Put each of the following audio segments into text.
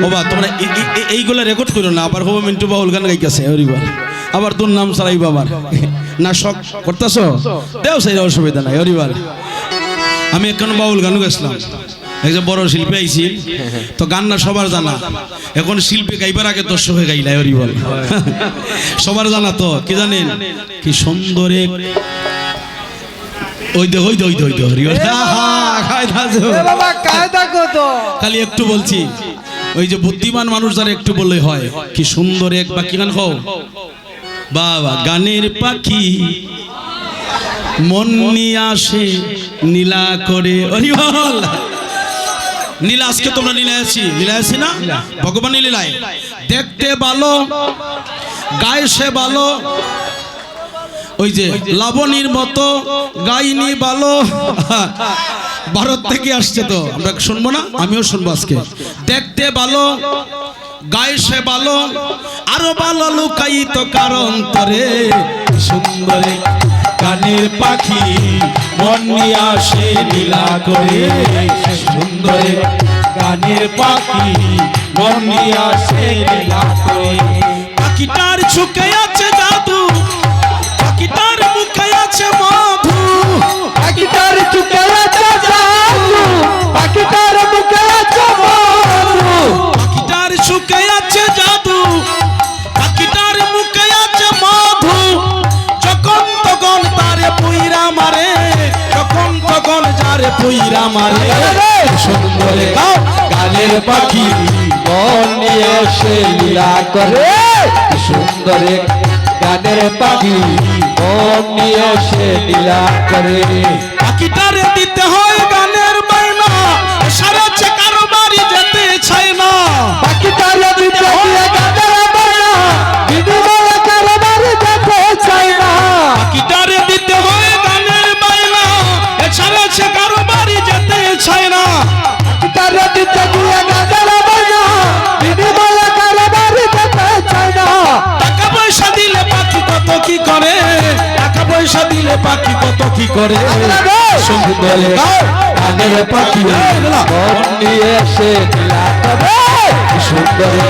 বাবা তোমরা এইগুলা রেকর্ড করো না আবার হব মিন্টু বাউল গান গাইতেছে হরিবার আবার তোর নাম চালাই বাবার না শখ করতেছ দেও সেই অসুবিধা নাই হরিবার আমি এখন বাউল গান গাইছিলাম এই যে বড় শিল্পী আইছি তো গান না সবার জানা এখন শিল্পী গাইবার আগে দর্শকে গাইলাই হরিবল সবার জানা তো কি জানেন কি সুন্দরে ওই দে ওই দে ওই দে ওই দে বাবা কায়দা কত খালি একটু বলছি ওই যে বুদ্ধিমান মানুষ যারা একটু বললে হয় কি সুন্দর এক বা কি গান খাও বাবা গানের পাখি মন নিয়ে আসে নীলা করে। অরিবল নীলা আজকে তোমরা নীলা আছি। নীলা আছি না? ভগবান লীলায়। দেখতে ভালো গায়ে সে ভালো। ওই যে লাবণীর মতো গাইনি ভালো। ভারত থেকে আসছে তো, আমরা শুনব না? আমিও শুনব আজকে। দেখতে ভালো, গায়ে সে ভালো, আরও ভালো লুকাইত কারণ তরে। সুন্দরে কানের পাখি, মন নিয়ে আসে নীলা করে। সুন্দরে গানের পাখি, মন নিয়ে আসে নীলা করে। পাখিটার ছুকে আছে জাদু, পাখিটার মুখে আছে মধু। পাখিটার চুকে আছে পাখিটার মুখে আছে মধু। পাখিটার সুখে আছে জাদু। পাখিটার মুখে আছে মধু। যখন তখন তারে পুইরা মারে যখন তখন যারে পুইরা মারে। সুন্দরে গানের পাখি মন নিয়ে সে লীলা করে। সুন্দরে গানের পাখি মন নিয়ে সে লীলা করে। পাখিটারে পাখি কত কি করে? গানের পাখি নিয়ে সুন্দরে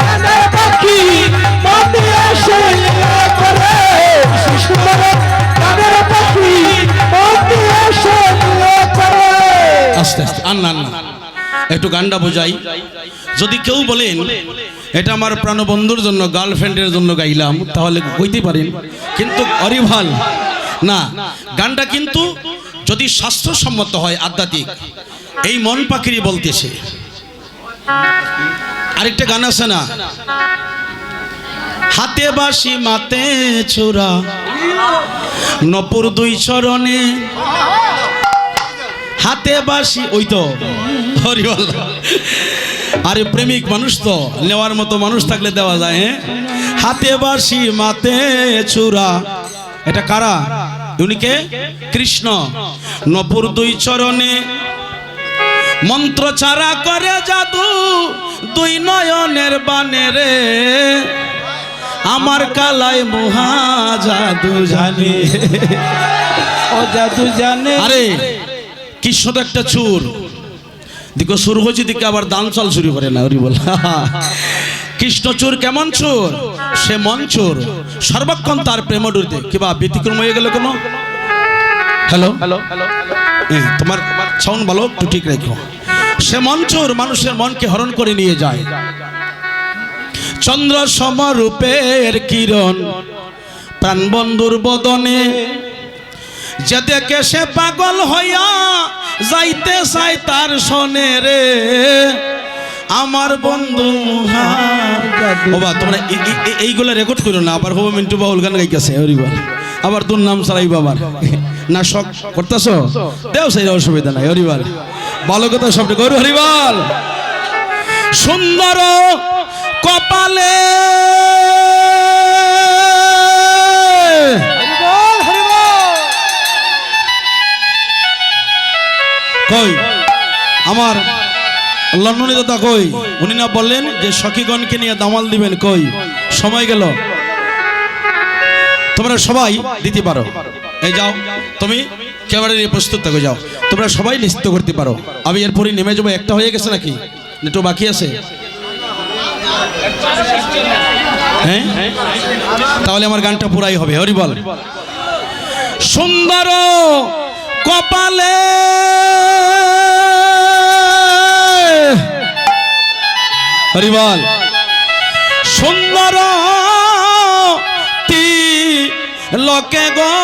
গানের পাখি করে সুন্দরে একটু গানটা বোঝাই। যদি কেউ বলেন, এটা আমার প্রাণবন্ধুর জন্য গার্লফ্রেন্ডের জন্য গাইলাম, তাহলে কইতে পারেন। কিন্তু অরিভাল না, গানটা কিন্তু যদি স্বাস্থ্যসম্মত হয় আধ্যাত্মিক, এই মন পাখিরই বলতেছে। আরেকটা গান আছে না? হাতে বাসি মাতে ছোড়া নপুর দুই চরণে। হাতে বাসি ওই তো হরিবল আরে প্রেমিক মানুষ তো, নেওয়ার মতো মানুষ থাকলে দেওয়া যায় হ্যাঁ? হাতে বাসি মাতে চূড়া এটা কারা? উনিকে কৃষ্ণ। নপুর দুই চরণে মন্ত্র চারা করে জাদু, দুই নয়নের বানে রে। আমার কালায় মহা জাদু জানে। ও জাদু জানে। আরে কৃষ্ণ তো একটা চুর। দিকে সুর হচ্ছে দিকে আবার দান চল শুরু করে না, ওরি বল। কৃষ্ণ চোর কেমন চোর? সে মন চোর। সর্বক্ষণ তার প্রেম ডুরিতে কিবা ব্যতিক্রম হয়ে গেল কোনো? হ্যালো হ্যালো তোমার সাউন্ড ভালো একটু ঠিক রেখো। সে মন চোর মানুষের মনকে হরণ করে নিয়ে যায়। চন্দ্র সমরূপের কিরণ প্রাণবন্ধুর বদনে যে দেখে সে পাগল হইয়া যাইতে চাই তার সনে রে। আমার বন্ধু বাবা তোমরা এইগুলা রেকর্ড করো না, আবার হব মিন্টু বাউল গান গাইতেছে হরিবার আবার তোর নাম চালাই বাবার। না, শখ করতেছ? দেও সেই অসুবিধা নাই হরিবার ভালো কথা শব্দ গরু হরিবার সুন্দর কপালে। কই? আমার লন্ডনী দাদা কই? উনি না বললেন যে সখীগণকে নিয়ে দামাল দিবেন, কই? সময় গেল। তোমরা সবাই দিতে পারো। এই যাও, তুমি ক্যামেরা নিয়ে প্রস্তুত থাকো, যাও। তোমরা সবাই নিশ্চিত করতে পারো। আমি এরপরই নেমে যাব, একটা হয়ে গেছে নাকি? একটু বাকি আছে? হ্যাঁ? তাহলে আমার গানটা পুরাই হবে, হরি বল। সুন্দর কপালে হরি বল সুন্দর তি লোকে গো।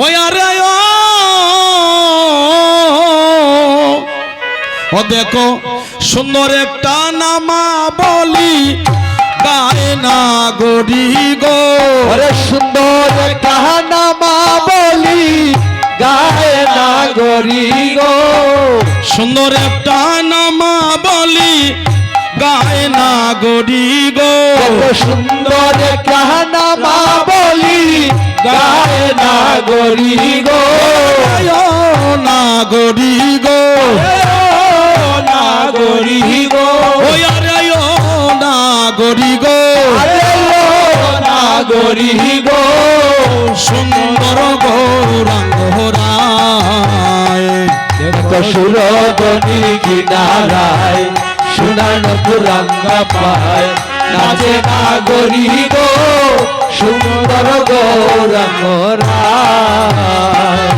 ওই আরে ও। দেখো, সুন্দর একটা নামা বলি, গায় না গরি গো। ওরে সুন্দর কাহানা মা বলি গরি গো। সুন্দর একটা নামা বলি গায় না গরি গো। সুন্দর কাহানা মা বলি গায়ে না গরি গো। না গরি গো। না গরি গো। না গরি গো। না গরি গো। দেখো সুরদনি কিনারায় সুনান পুরাঙ্গা পায়। নাচে না গরি গো সুন্দর গৌরাঙ্গ রায়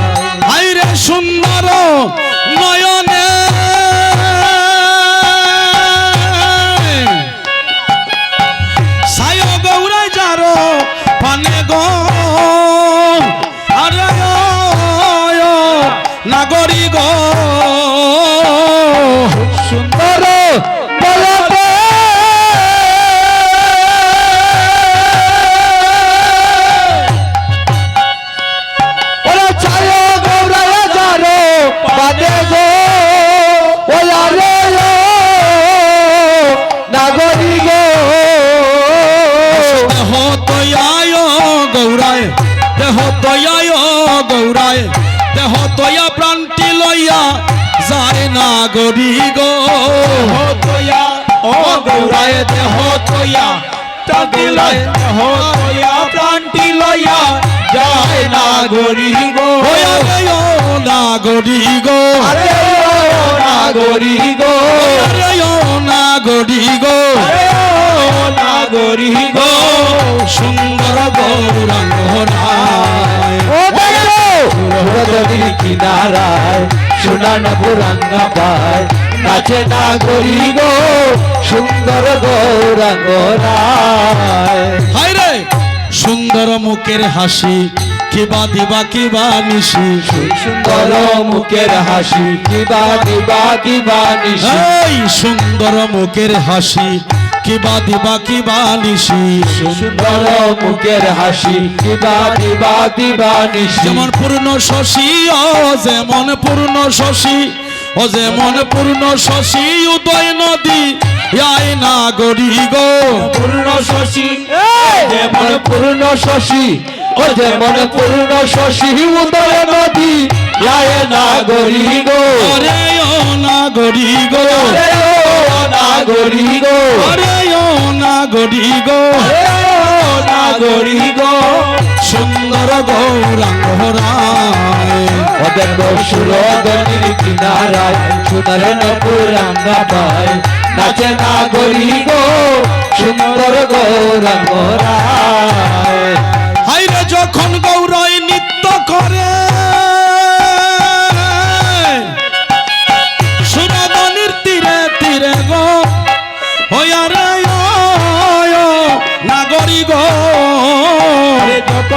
গৌরায় দেহ তয়া প্রাণটি লইয়া যায় না গরি গো। তোয়া ও গৌরায় দেহ তোয়া তাকে লইয়া যায় না গরি গো। না গরি গো। আরে না গরি গো। না গো। সুন্দর গৌরাঙ্গ সুরদনি কিনারায় সুনান পুরাঙ্গা পায় নাচে না গরি গো সুন্দর গৌরাঙ্গ হায় রে সুন্দর মুখের হাসি কিবা দিবা কিবা নিশি। সুন্দর মুখের হাসি কিবা দিবা কিবা নিশি। সুন্দর মুখের হাসি কিবা দিবা কিবা নিশি সুন্দর মুখের হাসি কিবা দিবা দিবা নিশি যেমন পূর্ণ শশী ও যেমন পূর্ণ শশী ও যেমন পূর্ণ শশী উদয় নদী আয় না গরি গো। পূর্ণ শশী যেমন পূর্ণ শশী ও যেমন পূর্ণ শশী উদয় নদী যায় না গরি গো। আরে ও না গরি গো। আরে ও না গরি গো। আরে ও না গরি গো। আরে ও না গরি গো। সুন্দর গৌরাঙ্গ রায়। ওদের সুরদনির কিনারায় সুন্দর নপুরাঙ্গা পায়। নাচে না গো সুন্দর গৌরাঙ্গ রায়। হাইরে যখন গৌরয়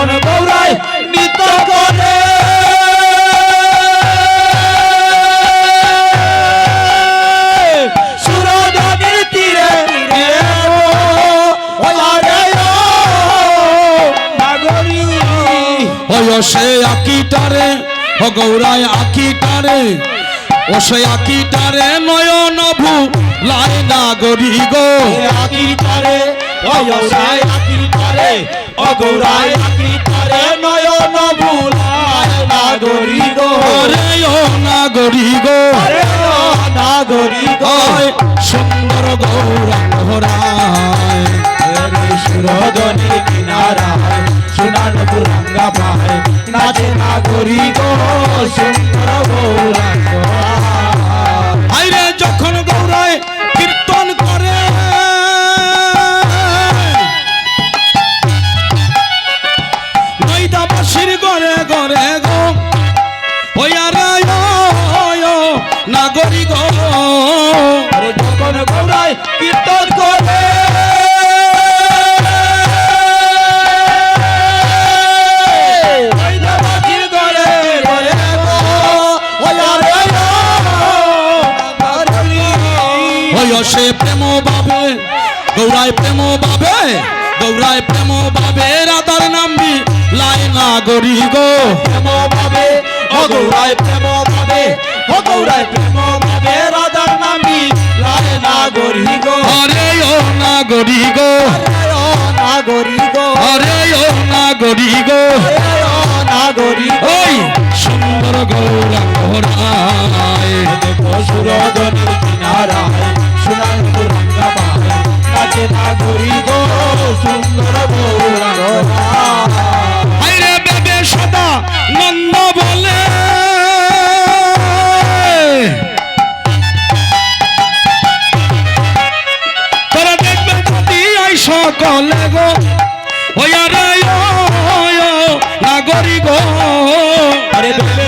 যখন গৌরায় নৃত্য করে। ও ও ও সে আকিটারে ও গৌরায় আকিটারে ও সে আকিটারে নয়ন ভু লাই নাগরি গো। আকি তারে অয়সায় আকি তারে অগৌরায় আকি তারে নয়ন ভুলায় নাগরী গো ওরে ও নাগরি গো আরে ও নাগরী গো সুন্দর গৌরাঙ্গ রায়। সুরজনী কিনারায় সুনান পুরাঙ্গা পায়। নাচে নাগরী গো সুন্দর গৌরাঙ্গ রে গো। হইয়া রায় নাগরী গো। জগন গৌরায় কীর্তন করে প্রেম বাবে গৌরায় প্রেম বাবে গৌরায় প্রেম নাগরী গো। প্রেম পাবে অগৌরায় প্রেম পাবে অগৌরায় প্রেম পাবে রাজার নামি লায় নাগরী গো। আরে ও নাগরী গো। ও নাগরী গো। আরে ও নাগরী গো। ও ওই সুন্দর গৌরাঙ্গ রায় দেখো সুরজনের কিনারায় সোনার গৌরাঙ্গা বাহায় কাছে গো সুন্দর গৌরাঙ্গ রায় করি গো